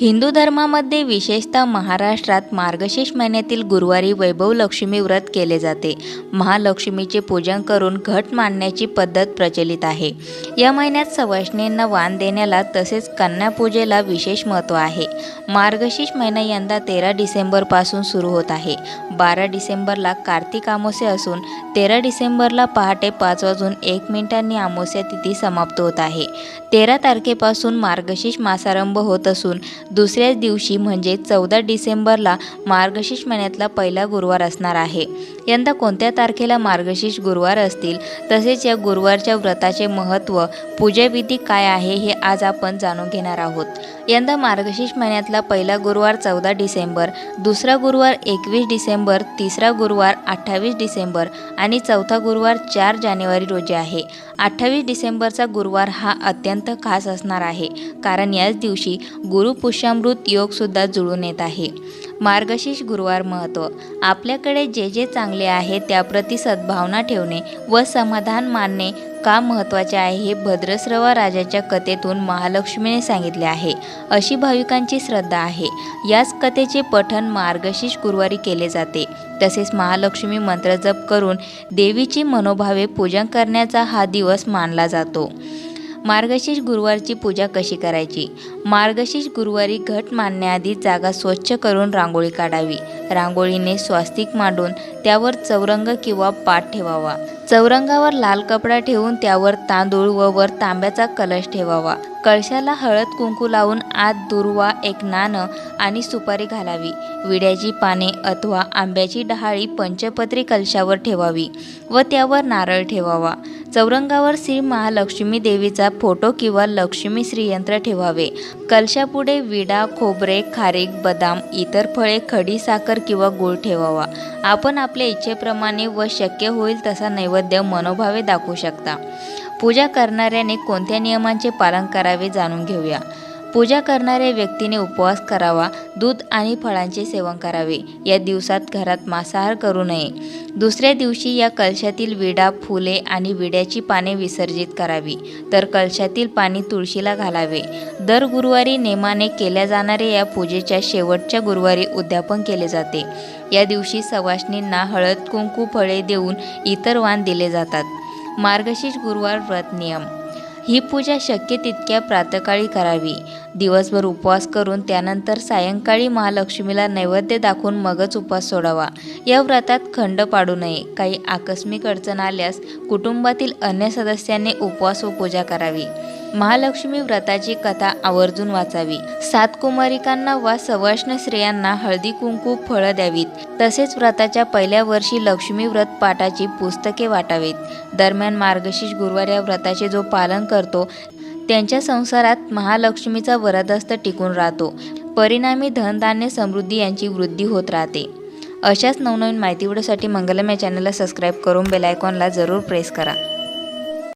हिंदू धर्मामध्ये विशेषतः महाराष्ट्रात मार्गशीर्ष महिन्यातील गुरुवारी वैभव लक्ष्मी व्रत केले जाते. महालक्ष्मीचे पूजन करून घट मांडण्याची पद्धत प्रचलित आहे. या महिन्यात सवाष्णींना वाण देण्याला तसेच कन्यापूजेला विशेष महत्त्व आहे. मार्गशीर्ष महिना यंदा तेरा डिसेंबरपासून सुरू होत आहे. बारा डिसेंबरला कार्तिक अमावस्या असून तेरा डिसेंबरला पहाटे पाच वाजून एक मिनिटांनी अमावस्या तिथी समाप्त होत आहे. तेरा तारखेपासून मार्गशीर्ष मासारंभ होत असून दुसऱ्याच दिवशी म्हणजे चौदा डिसेंबरला मार्गशीर्ष महिन्यातला पहिला गुरुवार असणार आहे. यंदा कोणत्या तारखेला मार्गशीर्ष गुरुवार असतील? तसेच या गुरुवारच्या व्रताचे महत्त्व पूजाविधी काय आहे हे आज आपण जाणून घेणार आहोत. यंदा मार्गशीर्ष महिन्यातला पहिला गुरुवार चौदा डिसेंबर दुसरा गुरुवार एकवीस डिसेंबर तिसरा गुरुवार अठ्ठावीस डिसेंबर आणि चौथा गुरुवार चार जानेवारी रोजी आहे. अठ्ठावीस डिसेंबरचा गुरुवार हा अत्यंत खास असणार आहे. कारण याच दिवशी गुरुपुष्यामृत योगसुद्धा जुळून येत आहे. मार्गशीर्ष गुरुवार महत्त्व आपल्याकडे जे जे चांगले आहे त्याप्रती सद्भावना ठेवणे व समाधान मानणे का महत्त्वाचे आहे हे भद्रस्रवा राजाच्या कथेतून महालक्ष्मीने सांगितले आहे. अशी भाविकांची श्रद्धा आहे. याच कथेचे पठण मार्गशीर्ष गुरुवारी केले जाते. तसेच महालक्ष्मी मंत्र जप करून देवीची मनोभावे पूजन करण्याचा हा दिवस मानला जातो. मार्गशीर्ष गुरुवारची पूजा कशी करायची? मार्गशीर्ष गुरुवारी घट मांडण्याआधी जागा स्वच्छ करून रांगोळी काढावी. रांगोळीने स्वास्तिक मांडून त्यावर चौरंग किंवा पाट ठेवावा. चौरंगावर लाल कपडा ठेवून त्यावर तांदूळ व वर तांब्याचा कलश ठेवावा. कळशाला हळद कुंकू लावून आत दुर्वा एक नाणं आणि सुपारी घालावी. विड्याची पाने अथवा आंब्याची डहाळी पंचपत्री कलशावर ठेवावी व त्यावर नारळ ठेवावा. चौरंगावर श्री महालक्ष्मी देवीचा फोटो किंवा लक्ष्मी श्रीयंत्र ठेवावे. कलशापुढे विडा खोबरे खारीक बदाम इतर फळे खडी साखर किंवा गूळ ठेवावा. आपण आपल्या इच्छेप्रमाणे व शक्य होईल तसा नैवेद्य मनोभावे दाखवू शकता. पूजा करणाऱ्याने कोणत्या नियमांचे पालन करावे जाणून घेऊया. पूजा करणाऱ्या व्यक्तीने उपवास करावा दूध आणि फळांचे सेवन करावे. या दिवसात घरात मांसाहार करू नये. दुसऱ्या दिवशी या कलशातील विडा फुले आणि विड्याची पाने विसर्जित करावी. तर कलशातील पाणी तुळशीला घालावे. दर गुरुवारी नेमाने केल्या जाणाऱ्या या पूजेच्या शेवटच्या गुरुवारी उद्यापन केले जाते. या दिवशी सवाष्णींना हळद कुंकू फळे देऊन इतर वाण दिले जातात. मार्गशीर्ष गुरुवार व्रत नियम. ही पूजा शक्य तितक्या प्रातकाळी करावी. दिवसभर उपवास करून त्यानंतर सायंकाळी महालक्ष्मीला नैवेद्य दाखवून मगच उपवास सोडावा. या व्रतात खंड पाडू नये. काही आकस्मिक अडचण आल्यास कुटुंबातील अन्य सदस्यांनी उपवास व पूजा करावी. महालक्ष्मी व्रताची कथा आवर्जून वाचावी. सात कुमारिकांना वा सवाष्ण स्त्रियांना हळदी कुंकू फळं द्यावीत. तसेच व्रताच्या पहिल्या वर्षी लक्ष्मी व्रत पाठाची पुस्तके वाटावीत. दरम्यान मार्गशीर्ष गुरुवार या व्रताचे जो पालन करतो त्यांच्या संसारात महालक्ष्मीचा वरदस्त टिकून राहतो. परिणामी धनधान्य समृद्धी यांची वृद्धी होत राहते. अशाच नवनवीन माहिती व्हिडिओसाठी मंगलम या चॅनलला सबस्क्राईब करून बेल आयकॉनला जरूर प्रेस करा.